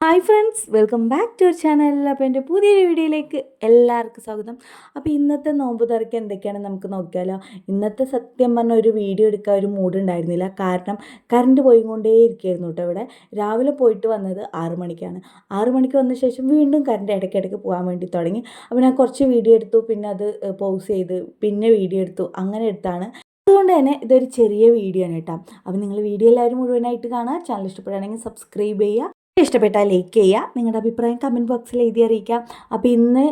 Hi friends welcome back to our channel അപ്പോൾ എന്റെ പുതിയൊരു വീഡിയോയിലേക്ക് എല്ലാവർക്കും സ്വാഗതം. അപ്പോൾ ഇന്നത്തെ നോമ്പ് തുറക്ക് എന്തൊക്കെയാണ് നമുക്ക് നോക്കിയാലോ. ഇന്നത്തെ സത്യം പറഞ്ഞ ഒരു വീഡിയോ എടുക്കാൻ ഒരു മൂഡ് ഉണ്ടായിരുന്നില്ല. കാരണം കറണ്ട് പോയിക്കൊണ്ടേ ഇരിക്കുകയായിരുന്നു കേട്ടോ ഇവിടെ. രാവിലെ പോയിട്ട് വന്നത് ആറു മണിക്കാണ്. ആറു മണിക്ക് വന്ന ശേഷം വീണ്ടും കറണ്ട് ഇടയ്ക്കിടയ്ക്ക് പോകാൻ വേണ്ടി തുടങ്ങി. അപ്പോൾ ഞാൻ കുറച്ച് വീഡിയോ എടുത്തു പിന്നെ അത് പോസ് ചെയ്ത് പിന്നെ വീഡിയോ എടുത്തു അങ്ങനെ എടുത്താണ്. അതുകൊണ്ട് തന്നെ ഇതൊരു ചെറിയ വീഡിയോ ആണ് കേട്ടോ. അപ്പോൾ നിങ്ങൾ വീഡിയോ എല്ലാവരും മുഴുവനായിട്ട് കാണുക. ചാനൽ ഇഷ്ടപ്പെടുകയാണെങ്കിൽ സബ്സ്ക്രൈബ് ചെയ്യുക. ഇഷ്ടപ്പെട്ടാൽ ലൈക്ക് ചെയ്യുക നിങ്ങളുടെ അഭിപ്രായം കമന്റ് ബോക്സിൽ എഴുതി അറിയിക്കാം. അപ്പോൾ ഇന്ന്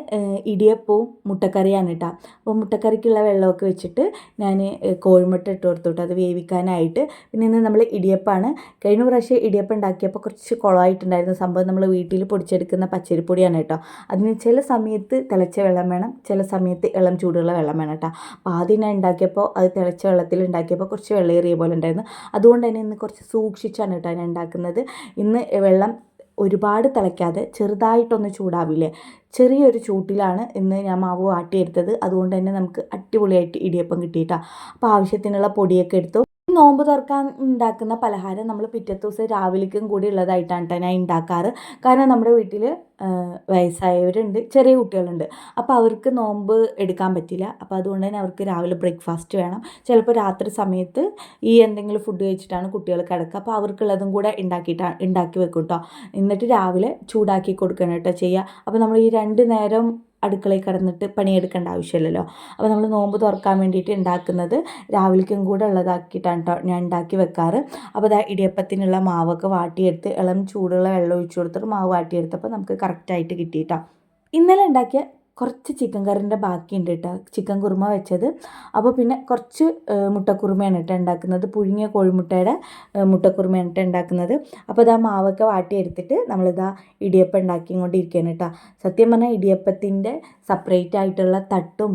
ഇടിയപ്പവും മുട്ടക്കറിയാണ് കേട്ടോ അപ്പോൾ മുട്ടക്കറിക്കുള്ള വെള്ളമൊക്കെ വെച്ചിട്ട് ഞാൻ കോഴിമുട്ട ഇട്ട് കൊടുത്തു അത് വേവിക്കാനായിട്ട്. പിന്നെ ഇന്ന് നമ്മൾ ഇടിയപ്പാണ്. കഴിഞ്ഞ പ്രാവശ്യം ഇടിയപ്പം ഉണ്ടാക്കിയപ്പോൾ കുറച്ച് കുളമായിട്ടുണ്ടായിരുന്ന. സംഭവം നമ്മൾ വീട്ടിൽ പൊടിച്ചെടുക്കുന്ന പച്ചരിപ്പൊടിയാണ് കേട്ടോ അതിന് ചില സമയത്ത് തിളച്ച വെള്ളം വേണം. ചില സമയത്ത് ഇളം ചൂടുള്ള വെള്ളം വേണം കേട്ടോ അപ്പോൾ ആദ്യം ഞാൻ ഉണ്ടാക്കിയപ്പോൾ അത് തിളച്ച വെള്ളത്തിൽ ഉണ്ടാക്കിയപ്പോൾ കുറച്ച് വെള്ളയേറിയ പോലെ ഉണ്ടായിരുന്നു. അതുകൊണ്ട് തന്നെ ഇന്ന് കുറച്ച് സൂക്ഷിച്ചാണ് കേട്ടോ ഞാൻ ഉണ്ടാക്കുന്നത്. ഇന്ന് വെള്ളം ഒരുപാട് തിളയ്ക്കാതെ ചെറുതായിട്ടൊന്ന് ചൂടാവില്ലേ? ചെറിയൊരു ചൂട്ടിലാണ് ഇന്ന് ഞാൻ മാവ് വാട്ടിയെടുത്തത്. അതുകൊണ്ട് തന്നെ നമുക്ക് അടിപൊളിയായിട്ട് ഇടിയപ്പം കിട്ടിയിട്ടാണ് അപ്പോൾ ആവശ്യത്തിനുള്ള പൊടിയൊക്കെ എടുത്തു. നോമ്പ് തുറക്കാൻ ഉണ്ടാക്കുന്ന പലഹാരം നമ്മൾ പിറ്റത്തെ ദിവസം രാവിലേക്കും കൂടി ഉള്ളതായിട്ടാണ് കേട്ടോ ഞാൻ ഉണ്ടാക്കാറ്. കാരണം നമ്മുടെ വീട്ടിൽ വയസ്സായവരുണ്ട് ചെറിയ കുട്ടികളുണ്ട്. അപ്പോൾ അവർക്ക് നോമ്പ് എടുക്കാൻ പറ്റില്ല. അപ്പോൾ അതുകൊണ്ട് തന്നെ അവർക്ക് രാവിലെ ബ്രേക്ക്ഫാസ്റ്റ് വേണം. ചിലപ്പോൾ രാത്രി സമയത്ത് ഈ എന്തെങ്കിലും ഫുഡ് കഴിച്ചിട്ടാണ് കുട്ടികൾ കിടക്കുക. അപ്പോൾ അവർക്കുള്ളതും കൂടെ ഉണ്ടാക്കിയിട്ടാണ് ഉണ്ടാക്കി വെക്കും കേട്ടോ. എന്നിട്ട് രാവിലെ ചൂടാക്കി കൊടുക്കണം കേട്ടോ ചെയ്യുക. അപ്പോൾ നമ്മൾ ഈ രണ്ട് നേരം അടുക്കളയിൽ കിടന്നിട്ട് പണിയെടുക്കേണ്ട ആവശ്യമില്ലല്ലോ. അപ്പോൾ നമ്മൾ നോമ്പ് തുറക്കാൻ വേണ്ടിയിട്ട് ഉണ്ടാക്കുന്നത് രാവിലേക്കും കൂടെ ഉള്ളതാക്കിയിട്ടാണ് കേട്ടോ ഞാൻ ഉണ്ടാക്കി വെക്കാറ്. അപ്പോൾ അതാ ഇടിയപ്പത്തിനുള്ള മാവൊക്കെ വാട്ടിയെടുത്ത് ഇളം ചൂടുള്ള വെള്ളം ഒഴിച്ചു കൊടുത്തിട്ട് മാവ് വാട്ടിയെടുത്തപ്പോൾ നമുക്ക് കറക്റ്റായിട്ട് കിട്ടിയിട്ടോ. ഇന്നലെ ഉണ്ടാക്കിയ കുറച്ച് ചിക്കൻ കറിന്റെ ബാക്കിയുണ്ട് കേട്ടോ ചിക്കൻ കുറുമ വെച്ചത്. അപ്പോൾ പിന്നെ കുറച്ച് മുട്ടക്കുറുമയാണ് കേട്ടോ ഉണ്ടാക്കുന്നത് പുഴുങ്ങിയ കോഴിമുട്ടയുടെ മുട്ടക്കുറുമയാണ് കേട്ടോ ഉണ്ടാക്കുന്നത് അപ്പോൾ ഇതാ മാവൊക്കെ വാട്ടിയെടുത്തിട്ട് നമ്മളിതാ ഇടിയപ്പം ഉണ്ടാക്കിക്കൊണ്ടിരിക്കുകയാണ് കേട്ടോ സത്യം പറഞ്ഞാൽ ഇടിയപ്പത്തിന്റെ സെപ്പറേറ്റ് ആയിട്ടുള്ള തട്ടും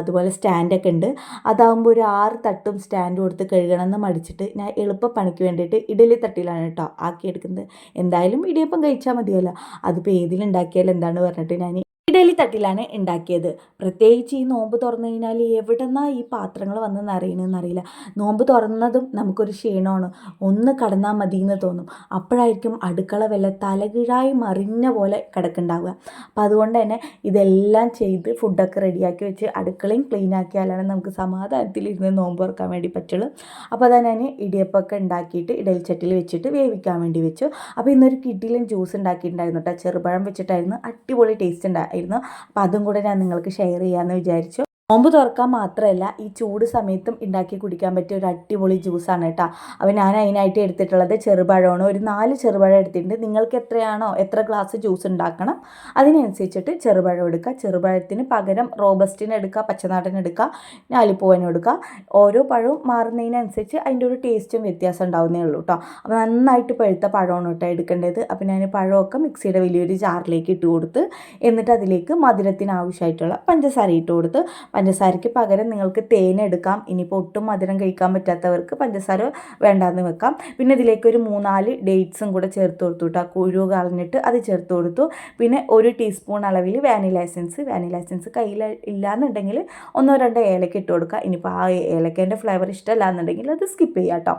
അതുപോലെ സ്റ്റാൻഡൊക്കെ ഉണ്ട് അതാകുമ്പോൾ ഒരു ആറ് തട്ടും സ്റ്റാൻഡ് കൊടുത്ത് കഴുകണമെന്ന് മടിച്ചിട്ട് ഞാൻ എളുപ്പ പണിക്ക് വേണ്ടിയിട്ട് ഇഡലി തട്ടിലാണ് കേട്ടോ ആക്കിയെടുക്കുന്നത്. എന്തായാലും ഇടിയപ്പം കഴിച്ചാൽ മതിയല്ലോ. അതിപ്പോൾ ഏതിലുണ്ടാക്കിയാലും എന്താണ് പറഞ്ഞിട്ട് ഞാൻ ഇഡലി തട്ടിലാണ് ഉണ്ടാക്കിയത്. പ്രത്യേകിച്ച് ഈ നോമ്പ് തുറന്നു കഴിഞ്ഞാൽ എവിടെന്നാ ഈ പാത്രങ്ങൾ വന്ന് നിറയണമെന്നറിയില്ല നോമ്പ് തുറന്നതും നമുക്കൊരു ക്ഷീണമാണ്. ഒന്ന് കടന്നാൽ മതി എന്ന് തോന്നും. അപ്പോഴായിരിക്കും അടുക്കള വല്ല തലകീഴായി മറിഞ്ഞ പോലെ കിടക്കുന്നുണ്ടാവുക. അപ്പം അതുകൊണ്ട് തന്നെ ഇതെല്ലാം ചെയ്ത് ഫുഡൊക്കെ റെഡിയാക്കി വെച്ച് അടുക്കളയും ക്ലീൻ ആക്കിയാലാണ് നമുക്ക് സമാധാനത്തിലിരുന്ന് നോമ്പ് തുറക്കാൻ വേണ്ടി പറ്റുള്ളൂ. അപ്പോൾ അതാണ് ഞാൻ ഇടിയപ്പമൊക്കെ ഉണ്ടാക്കിയിട്ട് ഇഡലിച്ചട്ടിയിൽ വെച്ചിട്ട് വേവിക്കാൻ വേണ്ടി വെച്ചു. അപ്പോൾ ഇന്നൊരു കിഡിലും ജ്യൂസ് ഉണ്ടാക്കിയിട്ടുണ്ടായിരുന്നു കേട്ടോ. ചെറുപഴം വെച്ചിട്ടായിരുന്നു അടിപൊളി ടേസ്റ്റ് ഉണ്ടായിരുന്നു അപ്പോൾ അതും കൂടെ ഞാൻ നിങ്ങൾക്ക് ഷെയർ ചെയ്യാമെന്ന് വിചാരിച്ചു. നോമ്പ് തുറക്കാൻ മാത്രമല്ല ഈ ചൂട് സമയത്തും ഉണ്ടാക്കി കുടിക്കാൻ പറ്റിയ ഒരു അടിപൊളി ജ്യൂസാണ് കേട്ടോ. അപ്പോൾ ഞാൻ അതിനായിട്ട് എടുത്തിട്ടുള്ളത് ചെറുപഴമാണ്. ഒരു നാല് ചെറുപഴം എടുത്തിട്ടുണ്ട്. നിങ്ങൾക്ക് എത്രയാണോ എത്ര ഗ്ലാസ് ജ്യൂസ് ഉണ്ടാക്കണം അതിനനുസരിച്ചിട്ട് ചെറുപഴം എടുക്കുക. ചെറുപഴത്തിന് പകരം റോബസ്റ്റിന് എടുക്കുക പച്ചനാടൻ എടുക്കുക ഞാലിപ്പൂവനും എടുക്കുക. ഓരോ പഴവും മാറുന്നതിനനുസരിച്ച് അതിന്റെ ഒരു ടേസ്റ്റും വ്യത്യാസം ഉണ്ടാവുന്നേ ഉള്ളൂ കേട്ടോ. അപ്പോൾ നന്നായിട്ട് പഴുത്ത പഴമാണ് കേട്ടോ എടുക്കേണ്ടത്. അപ്പോൾ ഞാൻ പഴമൊക്കെ മിക്സിയുടെ വലിയൊരു ജാറിലേക്ക് ഇട്ട് കൊടുത്ത് എന്നിട്ട് അതിലേക്ക് മധുരത്തിന് ആവശ്യമായിട്ടുള്ള പഞ്ചസാര ഇട്ട് കൊടുത്ത് പഞ്ചസാരയ്ക്ക് പകരം നിങ്ങൾക്ക് തേൻ എടുക്കാം. ഇനിയിപ്പോൾ ഒട്ടും മധുരം കഴിക്കാൻ പറ്റാത്തവർക്ക് പഞ്ചസാര വേണ്ടാന്ന് വെക്കാം. പിന്നെ ഇതിലേക്ക് ഒരു മൂന്നാൽ ഡേറ്റ്സും കൂടെ ചേർത്ത് കൊടുത്തു കേട്ടോ കുഴു കളഞ്ഞിട്ട് അത് ചേർത്ത് കൊടുത്തു. പിന്നെ ഒരു ടീസ്പൂൺ അളവിൽ വാനില എസൻസ് വാനില എസൻസ് കയ്യിൽ ഇല്ലാന്നുണ്ടെങ്കിൽ ഒന്നോ രണ്ടോ ഏലക്ക ഇട്ട് കൊടുക്കുക ഇനിയിപ്പോൾ ആ ഏലക്കേന്റെ ഫ്ലേവർ ഇഷ്ടമല്ല എന്നുണ്ടെങ്കിൽ അത് സ്കിപ്പ് ചെയ്യാം കേട്ടോ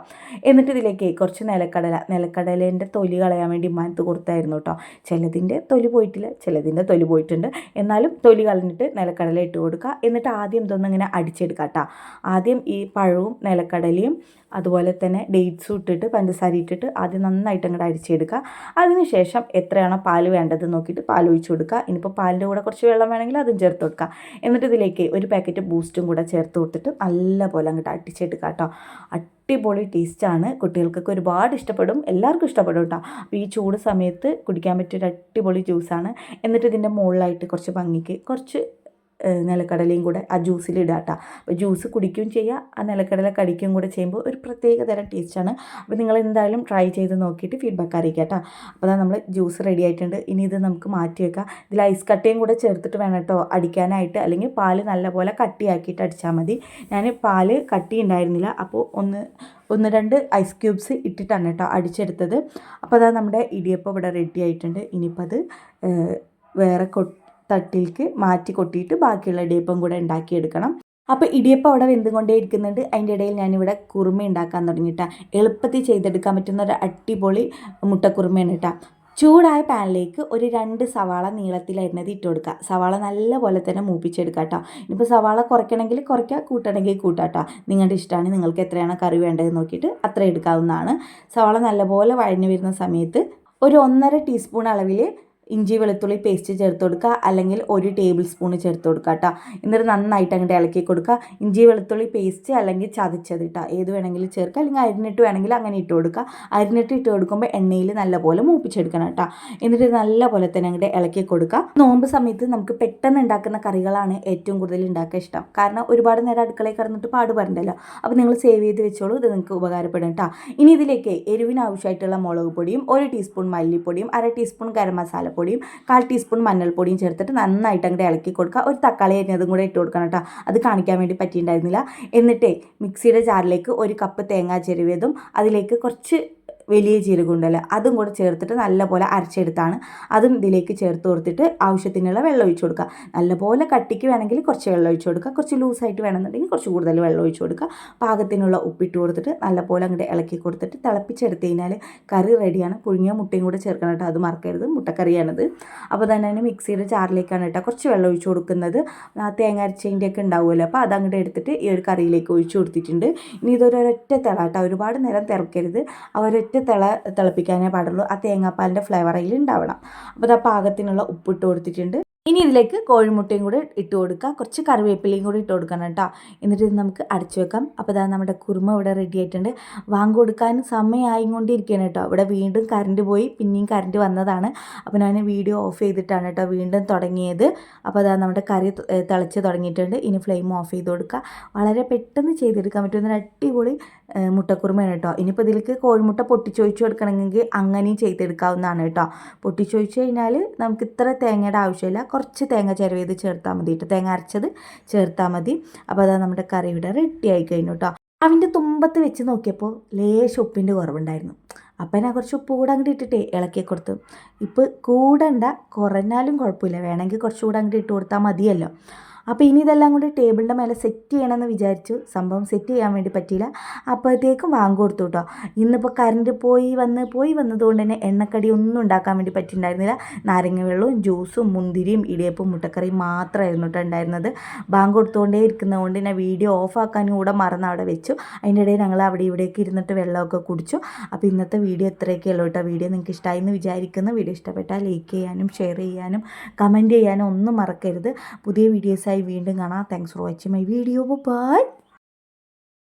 എന്നിട്ട് ഇതിലേക്ക് കുറച്ച് നിലക്കടല. നിലക്കടലേന്റെ തൊലി കളയാൻ വേണ്ടി മാനത്ത് കൊടുത്തായിരുന്നു കേട്ടോ ചിലതിന്റെ തൊലി പോയിട്ടില്ല. ചിലതിന്റെ തൊലി പോയിട്ടുണ്ട്. എന്നാലും തൊലി കളഞ്ഞിട്ട് നിലക്കടല ഇട്ട് കൊടുക്കുക. എന്നിട്ട് ആദ്യം ഇതൊന്നും ഇങ്ങനെ അടിച്ചെടുക്കാം കേട്ടോ. ആദ്യം ഈ പഴവും നിലക്കടലയും അതുപോലെ തന്നെ ഡേറ്റ്സും ഇട്ടിട്ട് പഞ്ചസാര ഇട്ടിട്ട് ആദ്യം നന്നായിട്ട് അങ്ങോട്ട് അരിച്ചെടുക്കുക അതിനുശേഷം എത്രയാണോ പാൽ വേണ്ടത് നോക്കിയിട്ട് പാൽ ഒഴിച്ചു കൊടുക്കുക. ഇനിയിപ്പോൾ പാലിന്റെ കൂടെ കുറച്ച് വെള്ളം വേണമെങ്കിൽ അതും ചേർത്ത് കൊടുക്കുക. എന്നിട്ട് ഇതിലേക്ക് ഒരു പാക്കറ്റ് ബൂസ്റ്റും കൂടെ ചേർത്ത് കൊടുത്തിട്ട് നല്ലപോലെ അങ്ങോട്ട് അടിച്ചെടുക്കുക കേട്ടോ. അടിപൊളി ടേസ്റ്റാണ്. കുട്ടികൾക്കൊക്കെ ഒരുപാട് ഇഷ്ടപ്പെടും. എല്ലാവർക്കും ഇഷ്ടപ്പെടും കേട്ടോ. അപ്പോൾ ഈ ചൂട് സമയത്ത് കുടിക്കാൻ പറ്റിയൊരു അടിപൊളി ജ്യൂസാണ്. എന്നിട്ട് ഇതിന്റെ മുകളിലായിട്ട് കുറച്ച് ഭംഗിക്ക് കുറച്ച് നിലക്കടലയും കൂടെ ആ ജ്യൂസിൽ ഇടാട്ട കേട്ടോ അപ്പോൾ ജ്യൂസ് കുടിക്കുകയും ചെയ്യുക ആ നിലക്കടല കടിക്കുകയും കൂടെ ചെയ്യുമ്പോൾ ഒരു പ്രത്യേക തരം ടേസ്റ്റാണ്. അപ്പോൾ നിങ്ങൾ എന്തായാലും ട്രൈ ചെയ്ത് നോക്കിയിട്ട് ഫീഡ്ബാക്ക് അറിയിക്കുക കേട്ടോ അപ്പോൾ നമ്മൾ ജ്യൂസ് റെഡി ആയിട്ടുണ്ട്. ഇനി ഇത് നമുക്ക് മാറ്റി വെക്കാം. ഇതിൽ ഐസ് കട്ടയും കൂടെ ചേർത്തിട്ട് വേണം കേട്ടോ അടിക്കാനായിട്ട്. അല്ലെങ്കിൽ പാൽ നല്ലപോലെ കട്ടിയാക്കിയിട്ട് അടിച്ചാൽ മതി. ഞാൻ പാൽ കട്ടി ഉണ്ടായിരുന്നില്ല അപ്പോൾ ഒന്ന് ഒന്ന് രണ്ട് ഐസ് ക്യൂബ്സ് ഇട്ടിട്ടാണ് കേട്ടോ അടിച്ചെടുത്തത്. അപ്പോൾ അതാ നമ്മുടെ ഇടിയപ്പം ഇവിടെ റെഡി ആയിട്ടുണ്ട്. ഇനിയിപ്പോൾ അത് വേറെ തട്ടിലേക്ക് മാറ്റി കൊട്ടിയിട്ട് ബാക്കിയുള്ള ഇടിയപ്പം കൂടെ ഉണ്ടാക്കിയെടുക്കണം. അപ്പോൾ ഇടിയപ്പം അവിടെ വെന്തുകൊണ്ടേ ഇരിക്കുന്നുണ്ട് അതിന്റെ ഇടയിൽ ഞാനിവിടെ കുറുമ ഉണ്ടാക്കാൻ തുടങ്ങിയിട്ടാ. എളുപ്പത്തിൽ ചെയ്തെടുക്കാൻ പറ്റുന്ന ഒരു അടിപൊളി മുട്ടക്കുറുമയാണ് കേട്ടോ. ചൂടായ പാനിലേക്ക് ഒരു രണ്ട് സവാള നീളത്തിൽ അരിഞ്ഞത് ഇട്ട് കൊടുക്കുക. സവാള നല്ലപോലെ തന്നെ മൂപ്പിച്ചെടുക്കുക കേട്ടോ. ഇനിയിപ്പോൾ സവാള കുറയ്ക്കണമെങ്കിൽ കുറയ്ക്കുക കൂട്ടണമെങ്കിൽ കൂട്ടുക കേട്ടോ നിങ്ങളുടെ ഇഷ്ടമാണ് നിങ്ങൾക്ക് എത്രയാണ് കറി വേണ്ടതെന്ന് നോക്കിയിട്ട് അത്ര എടുക്കാവുന്നതാണ്. സവാള നല്ലപോലെ വഴഞ്ഞു വരുന്ന സമയത്ത് ഒരു ഒന്നര ടീസ്പൂൺ അളവിൽ ഇഞ്ചി വെളുത്തുള്ളി പേസ്റ്റ് ചേർത്ത് കൊടുക്കുക. അല്ലെങ്കിൽ ഒരു ടേബിൾ സ്പൂൺ ചേർത്ത് കൊടുക്കുക കേട്ടോ. എന്നിട്ട് നന്നായിട്ട് അങ്ങോട്ട് ഇളക്കി കൊടുക്കുക. ഇഞ്ചി വെളുത്തുള്ളി പേസ്റ്റ് അല്ലെങ്കിൽ ചതച്ചത് കേട്ടോ ഏത് വേണമെങ്കിലും ചേർക്കുക. അല്ലെങ്കിൽ അരിഞ്ഞിട്ട് വേണമെങ്കിൽ അങ്ങനെ ഇട്ട് കൊടുക്കുക. അരിഞ്ഞിട്ട് ഇട്ട് കൊടുക്കുമ്പോൾ എണ്ണയിൽ നല്ലപോലെ മൂപ്പിച്ചെടുക്കണം കേട്ടോ. എന്നിട്ട് നല്ലപോലെ തന്നെ അങ്ങോട്ട് ഇളക്കി കൊടുക്കുക. നോമ്പ് സമയത്ത് നമുക്ക് പെട്ടെന്ന് ഉണ്ടാക്കുന്ന കറികളാണ് ഏറ്റവും കൂടുതൽ ഉണ്ടാക്കാൻ ഇഷ്ടം. കാരണം ഒരുപാട് നേരം അടുക്കളയിൽ കിടന്നിട്ട് പാടുപെടണ്ടല്ലോ അപ്പോൾ നിങ്ങൾ സേവ് ചെയ്ത് വെച്ചോളൂ. ഇത് നിങ്ങൾക്ക് ഉപകാരപ്പെടും കേട്ടോ. ഇനി ഇതിലേക്ക് എരിവിന് ആവശ്യമായിട്ടുള്ള മുളക് പൊടിയും ഒരു ടീസ്പൂൺ മല്ലിപ്പൊടിയും അര ടീസ്പൂൺ ഗരം മസാല പൊടിയും കാൽ ടീസ്പൂൺ മഞ്ഞൾപ്പൊടിയും ചേർത്തിട്ട് നന്നായിട്ട് അങ്ങോട്ട് ഇളക്കി കൊടുക്കുക. ഒരു തക്കാളി അരിഞ്ഞതും കൂടെ ഇട്ട് കൊടുക്കണം കേട്ടോ. അത് കാണിക്കാൻ വേണ്ടി പറ്റിയിട്ടുണ്ടായിരുന്നില്ല. എന്നിട്ടേ മിക്സിയുടെ ജാറിലേക്ക് ഒരു കപ്പ് തേങ്ങാ ചെരുവിയതും അതിലേക്ക് കുറച്ച് വലിയ ജീരകം അതും കൂടെ ചേർത്തിട്ട് നല്ലപോലെ അരച്ചെടുത്താണ്. അതും ഇതിലേക്ക് ചേർത്ത് കൊടുത്തിട്ട് ആവശ്യത്തിനുള്ള വെള്ളം ഒഴിച്ച് കൊടുക്കുക. നല്ലപോലെ കട്ടിക്ക് വേണമെങ്കിൽ കുറച്ച് വെള്ളം ഒഴിച്ച് കൊടുക്കുക. കുറച്ച് ലൂസായിട്ട് വേണമെന്നുണ്ടെങ്കിൽ കുറച്ച് കൂടുതൽ വെള്ളം ഒഴിച്ച് കൊടുക്കുക. പാകത്തിനുള്ള ഉപ്പിട്ട് കൊടുത്തിട്ട് നല്ലപോലെ അങ്ങോട്ട് ഇളക്കി കൊടുത്തിട്ട് തിളപ്പിച്ചെടുത്ത് കഴിഞ്ഞാൽ കറി റെഡിയാണ് പുഴുങ്ങിയ മുട്ടയും കൂടെ ചേർക്കണം കേട്ടോ. അത് മറക്കരുത്. മുട്ടക്കറിയാണത്. അപ്പോൾ തന്നെ മിക്സിയുടെ ചാറിലേക്കാണ് കേട്ടോ കുറച്ച് വെള്ളം ഒഴിച്ച് കൊടുക്കുന്നത്. ആ തേങ്ങ അരച്ചതിന്റെയൊക്കെ ഉണ്ടാവുമല്ലോ. അപ്പോൾ അത് അങ്ങോട്ട് എടുത്തിട്ട് ഈ ഒരു കറിയിലേക്ക് ഒഴിച്ച് കൊടുത്തിട്ടുണ്ട്. ഇനി ഇതൊരൊറ്റ തിള ഒരുപാട് നേരം തിറക്കരുത് അവരൊറ്റ തിള തിളപ്പിക്കാനേ പാടുള്ളൂ. ആ തേങ്ങാപ്പാലിന്റെ ഫ്ലേവർ അതിൽ ഉണ്ടാവണം അപ്പോൾ അത് ആ പാകത്തിനുള്ള ഉപ്പിട്ട് കൊടുത്തിട്ടുണ്ട്. ഇനി ഇതിലേക്ക് കോഴിമുട്ടയും കൂടി ഇട്ട് കൊടുക്കുക കുറച്ച് കറിവേപ്പിലയും കൂടി ഇട്ട് കൊടുക്കണം കേട്ടോ. എന്നിട്ട് ഇത് നമുക്ക് അടച്ചു വെക്കാം. അപ്പോൾ ഇതാ നമ്മുടെ കുറുമ ഇവിടെ റെഡി ആയിട്ടുണ്ട്. വാങ്ങി കൊടുക്കാൻ സമയമായിക്കൊണ്ടിരിക്കുകയാണ് കേട്ടോ. ഇവിടെ വീണ്ടും കറണ്ട് പോയി. പിന്നെയും കറണ്ട് വന്നതാണ്. അപ്പോൾ ഞാൻ വീഡിയോ ഓഫ് ചെയ്തിട്ടാണ് കേട്ടോ വീണ്ടും തുടങ്ങിയത്. അപ്പോൾ അതാ നമ്മുടെ കറി തിളച്ച് തുടങ്ങിയിട്ടുണ്ട്. ഇനി ഫ്ലെയിം ഓഫ് ചെയ്ത് കൊടുക്കുക വളരെ പെട്ടെന്ന് ചെയ്തെടുക്കാൻ പറ്റുന്ന അടിപൊളി മുട്ടക്കുറുമയാണ് കേട്ടോ. ഇനിയിപ്പോൾ ഇതിലേക്ക് കോഴിമുട്ട പൊട്ടിച്ചൊഴിച്ച് കൊടുക്കണമെങ്കിൽ അങ്ങനെയും ചെയ്തെടുക്കാവുന്നതാണ് കേട്ടോ. പൊട്ടിച്ചൊഴിച്ച് കഴിഞ്ഞാൽ നമുക്ക് ഇത്ര തേങ്ങയുടെ ആവശ്യമില്ല. കുറച്ച് തേങ്ങ ചിരവിയത് ചേർത്താൽ മതി കേട്ടോ. തേങ്ങ അരച്ചത് ചേർത്താൽ മതി. അപ്പോൾ അതാ നമ്മുടെ കറി ഇവിടെ റെഡി ആയി കഴിഞ്ഞു കേട്ടോ. അവന്റെ തുമ്പത്ത് വെച്ച് നോക്കിയപ്പോൾ ലേശ ഉപ്പിന്റെ കുറവുണ്ടായിരുന്നു. അപ്പം ഞാൻ കുറച്ച് ഉപ്പ് കൂടെ അങ്ങോട്ട് ഇട്ടിട്ടേ ഇളക്കി കൊടുത്തു. ഇപ്പോൾ കൂടണ്ട കുറഞ്ഞാലും കുഴപ്പമില്ല. വേണമെങ്കിൽ കുറച്ചുകൂടെ അങ്ങോട്ട് ഇട്ട് കൊടുത്താൽ മതിയല്ലോ. അപ്പോൾ ഇനി ഇതെല്ലാം കൂടി ടേബിളിന്റെ മേലെ സെറ്റ് ചെയ്യണമെന്ന് വിചാരിച്ചു. സംഭവം സെറ്റ് ചെയ്യാൻ വേണ്ടി പറ്റിയില്ല. അപ്പോഴത്തേക്കും വാങ്ങി കൊടുത്തു കേട്ടോ ഇന്നിപ്പോൾ കറണ്ട് പോയി വന്ന് പോയി വന്നതുകൊണ്ട് തന്നെ എണ്ണക്കടി ഒന്നും ഉണ്ടാക്കാൻ വേണ്ടി പറ്റിയിട്ടുണ്ടായിരുന്നില്ല. നാരങ്ങ വെള്ളവും ജ്യൂസും മുന്തിരിയും ഇടിയപ്പും മുട്ടക്കറിയും മാത്രമായിരുന്നു ഉണ്ടായിരുന്നത്. ബാങ്ക് കൊടുത്തുകൊണ്ടേ ഇരിക്കുന്നതുകൊണ്ട് ഞാൻ വീഡിയോ ഓഫാക്കാനും കൂടെ മറന്ന് അവിടെ വെച്ചു. അതിന്റെ ഇടയിൽ ഞങ്ങൾ അവിടെ ഇവിടേക്ക് ഇരുന്നിട്ട് വെള്ളമൊക്കെ കുടിച്ചു. അപ്പോൾ ഇന്നത്തെ വീഡിയോ ഇത്രയൊക്കെ ഉള്ളൂ കേട്ടോ വീഡിയോ നിങ്ങൾക്ക് ഇഷ്ടമായി എന്ന് വിചാരിക്കുന്നു. വീഡിയോ ഇഷ്ടപ്പെട്ടാൽ ലൈക്ക് ചെയ്യാനും ഷെയർ ചെയ്യാനും കമന്റ് ചെയ്യാനും ഒന്നും മറക്കരുത്. പുതിയ വീഡിയോസായി വീണ്ടും കാണാം. Thanks for watching my video bye